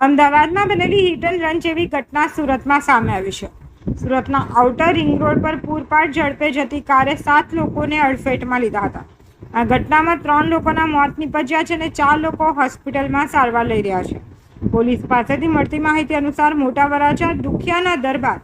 અમદાવાદમાં બનેલી hit and run જેવી ઘટના સુરતમાં સામે આવી છે. સુરતના આઉટર રિંગ રોડ પર પૂરપાટ ઝડપે જતી કારે સાત લોકોને અડફેટમાં લીધા હતા. આ ઘટનામાં ત્રણ લોકોના મોત નીપજ્યા છે અને ચાર લોકો હોસ્પિટલમાં સારવાર લઈ રહ્યા છે. પોલીસ પાસેથી મળતી માહિતી અનુસાર મોટા વરાછા દુખિયાના દરબાર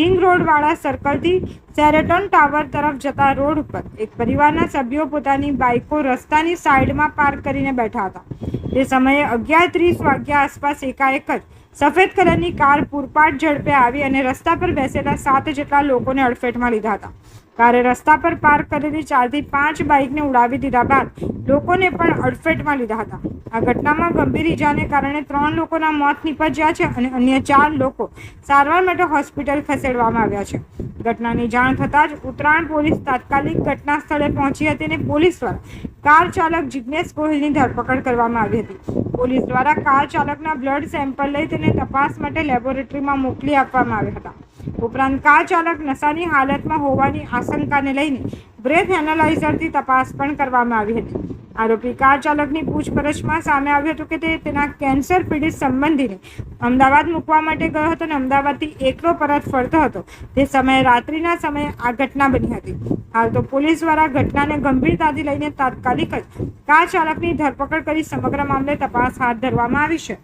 રિંગ રોડવાળા સર્કલથી સેરેટોન ટાવર તરફ જતા રોડ ઉપર એક પરિવારના સભ્યો પોતાની બાઇકો રસ્તાની સાઈડમાં પાર્ક કરીને બેઠા હતા. તે સમયે અગિયાર ત્રીસ વાગ્યા આસપાસ એકાએક જ સફેદ કલરની કાર પૂરપાટ ઝડપે આવી અને રસ્તા પર બેસેલા સાત જેટલા લોકોને અડફેટમાં લીધા હતા. કારે રસ્તા પર પાર્ક કરેલી ચારથી પાંચ બાઇકને ઉડાવી દીધા બાદ લોકોને પણ અડફેટમાં લીધા હતા. આ ઘટનામાં ગંભીર ઈજાને કારણે ત્રણ લોકોના મોત નીપજ્યા છે અને અન્ય ચાર લોકો સારવાર માટે હોસ્પિટલ ખસેડવામાં આવ્યા છે. ઘટનાની જાણ થતાં જ ઉત્તરાયણ પોલીસ તાત્કાલિક ઘટના સ્થળે પહોંચી હતી અને પોલીસ દ્વારા કાર ચાલક જિજ્ઞેશ ગોહિલની ધરપકડ કરવામાં આવી હતી. પોલીસ દ્વારા કાર ચાલકના બ્લડ સેમ્પલ લઈ તેને તપાસ માટે લેબોરેટરીમાં મોકલી આપવામાં આવ્યા હતા. ઉપરાંત કાર ચાલક નશાની હાલતમાં હોવાની આશંકાને લઈને બ્રેથ એનાલાઇઝરથી તપાસ પણ કરવામાં આવી હતી. આરોપી કાર ચાલકની પૂછપરછમાં સામે આવ્યું હતું કે તે તેના કેન્સર પીડિત સંબંધીને અમદાવાદ મૂકવા માટે ગયો હતો અને અમદાવાદથી એકલો પરત ફરતો હતો. તે સમયે રાત્રિના સમયે આ ઘટના બની હતી. હાલ તો પોલીસ દ્વારા ઘટનાને ગંભીરતાથી લઈને તાત્કાલિક જ કાર ચાલકની ધરપકડ કરી સમગ્ર મામલે તપાસ હાથ ધરવામાં આવી છે.